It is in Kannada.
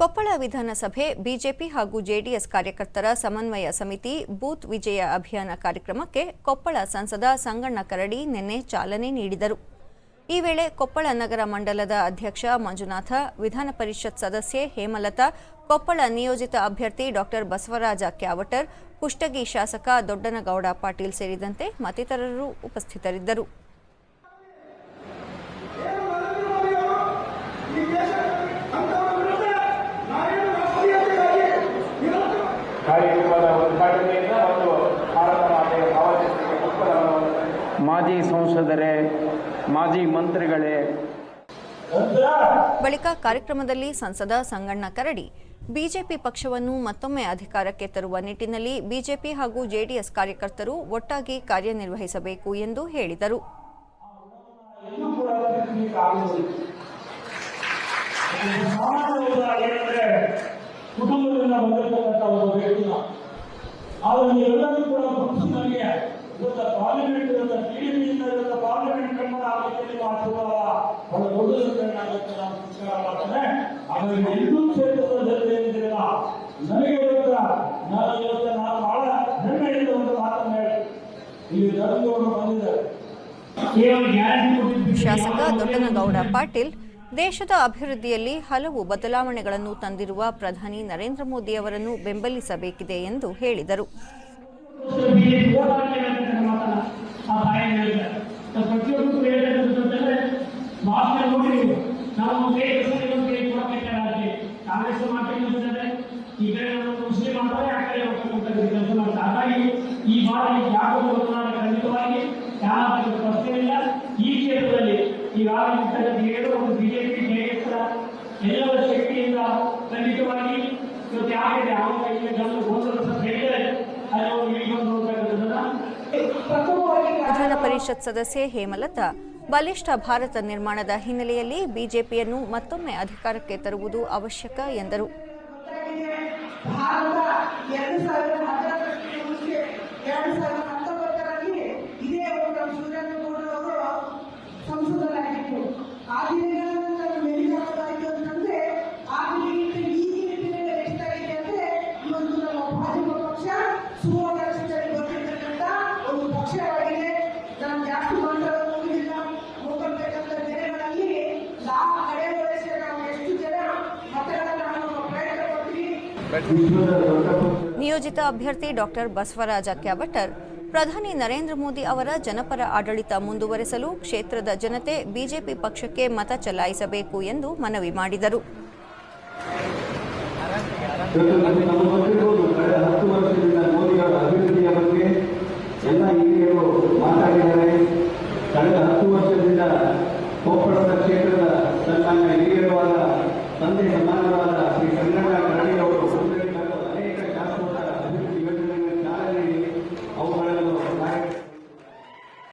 ಕೊಪ್ಪಳ ವಿಧಾನಸಭೆ, ಬಿಜೆಪಿ ಹಾಗೂ ಜೆಡಿಎಸ್ ಕಾರ್ಯಕರ್ತರ ಸಮನ್ವಯ ಸಮಿತಿ ಬೂತ್ ವಿಜಯ ಅಭಿಯಾನ ಕಾರ್ಯಕ್ರಮಕ್ಕೆ ಕೊಪ್ಪಳ ಸಂಸದ ಸಂಗಣ್ಣ ಕರಡಿ ನಿನ್ನೆ ಚಾಲನೆ ನೀಡಿದರು. ಈ ವೇಳೆ ಕೊಪ್ಪಳ ನಗರ ಮಂಡಲದ ಅಧ್ಯಕ್ಷ ಮಂಜುನಾಥ, ವಿಧಾನ ಪರಿಷತ್ ಸದಸ್ಯೆ ಹೇಮಲತಾ, ಕೊಪ್ಪಳ ನಿಯೋಜಿತ ಅಭ್ಯರ್ಥಿ ಡಾಕ್ಟರ್ ಬಸವರಾಜ ಕ್ಯಾವಟರ್, ಕುಷ್ಟಗಿ ಶಾಸಕ ದೊಡ್ಡನಗೌಡ ಪಾಟೀಲ್ ಸೇರಿದಂತೆ ಮತ್ತಿತರರು ಉಪಸ್ಥಿತರಿದ್ದರು. ಮಾಜಿ ಸಂಸದರೇ ಮಾಜಿ ಮಂತ್ರಿಗಳೇ. ಬಳಿಕ ಕಾರ್ಯಕ್ರಮದಲ್ಲಿ ಸಂಸದ ಸಂಗಣ್ಣ ಕರಡಿ. ಬಿಜೆಪಿ ಪಕ್ಷವನ್ನು ಮತ್ತೊಮ್ಮೆ ಅಧಿಕಾರಕ್ಕೆ ತರುವ ನಿಟ್ಟಿನಲ್ಲಿ ಬಿಜೆಪಿ ಹಾಗೂ ಜೆಡಿಎಸ್ ಕಾರ್ಯಕರ್ತರು ಒಟ್ಟಾಗಿ ಕಾರ್ಯನಿರ್ವಹಿಸಬೇಕು ಎಂದು ಹೇಳಿದರು. ಏನಾಗುತ್ತೆ ನಾವು ಮಾಡ್ತೇನೆ ಆದರೆ ನನಗೆ ನಾನು ಇವತ್ತ ನಾನು ಬಹಳ ಒಂದು ಮಾತನ್ನು ಹೇಳಿ. ಇಲ್ಲಿ ಧರ್ಮದವರು ಬಂದಿದ್ದಾರೆ. ಶಾಸಕ ದೊಡ್ಡನಗೌಡ ಪಾಟೀಲ್ ದೇಶದ ಅಭಿವೃದ್ಧಿಯಲ್ಲಿ ಹಲವು ಬದಲಾವಣೆಗಳನ್ನು ತಂದಿರುವ ಪ್ರಧಾನಿ ನರೇಂದ್ರ ಮೋದಿ ಅವರನ್ನು ಬೆಂಬಲಿಸಬೇಕಿದೆ ಎಂದು ಹೇಳಿದರು. ಪ್ರತಿಯೊಂದು ಹೇಳ್ತಕ್ಕಂಥದ್ದಂದ್ರೆ ಭಾಷೆ ನೋಡಿ ನೀವು. ನಾವು ಬೇರೆ ಕೊಡಬೇಕಾದ್ರೆ ಕಾಂಗ್ರೆಸ್ ಮಾಡ್ಬೇಕಂತಂದ್ರೆ ಈ ಕಡೆ ಒಂದು ಮುಸ್ಲಿಂ ಮಾಡ್ತಾರೆ ಆ ಕಡೆ ಹೋಗ್ತಕ್ಕಂಥ ಕೆಲಸ ಮಾಡ್ತಾರೆ ಹಾಗಾಗಿ ಈ ಬಾರಿ ಖಂಡಿತವಾಗಿ ಯಾವ ಪ್ರಶ್ನೆ ಇಲ್ಲ. ಈ ಕ್ಷೇತ್ರದಲ್ಲಿ ಈಗಾಗಲೇ ಒಂದು ಬಿಜೆಪಿ ಜೆಡಿಎಸ್ ಎಲ್ಲರ ಶಕ್ತಿಯಿಂದ ಖಂಡಿತವಾಗಿ ಇವತ್ತು ಯಾರಿದೆ ಯಾವ ಕೈಯಲ್ಲಿ ಜನರು ಗೊಂದಲ ಸ್ವಲ್ಪ ಹೇಳಿದರೆ ಅಲ್ಲಿ ಅವರು ಇಲ್ಲಿ ಬಂದು ಹೋಗ್ತಕ್ಕಂಥದ್ದನ್ನ ವಿಧಾನ ಪರಿಷತ್ ಸದಸ್ಯೆ ಹೇಮಲತಾ. ಬಲಿಷ್ಠ ಭಾರತ ನಿರ್ಮಾಣದ ಹಿನ್ನೆಲೆಯಲ್ಲಿ ಬಿಜೆಪಿಯನ್ನು ಮತ್ತೊಮ್ಮೆ ಅಧಿಕಾರಕ್ಕೆ ತರುವುದು ಅವಶ್ಯಕ ಎಂದರು. ನಿಯೋಜಿತ ಅಭ್ಯರ್ಥಿ ಡಾಕ್ಟರ್ ಬಸವರಾಜ ಕ್ಯಾಬಟರ್ ಪ್ರಧಾನಿ ನರೇಂದ್ರ ಮೋದಿ ಅವರ ಜನಪರ ಆಡಳಿತ ಮುಂದುವರೆಸಲು ಕ್ಷೇತ್ರದ ಜನತೆ ಬಿಜೆಪಿ ಪಕ್ಷಕ್ಕೆ ಮತ ಚಲಾಯಿಸಬೇಕು ಎಂದು ಮನವಿ ಮಾಡಿದರು.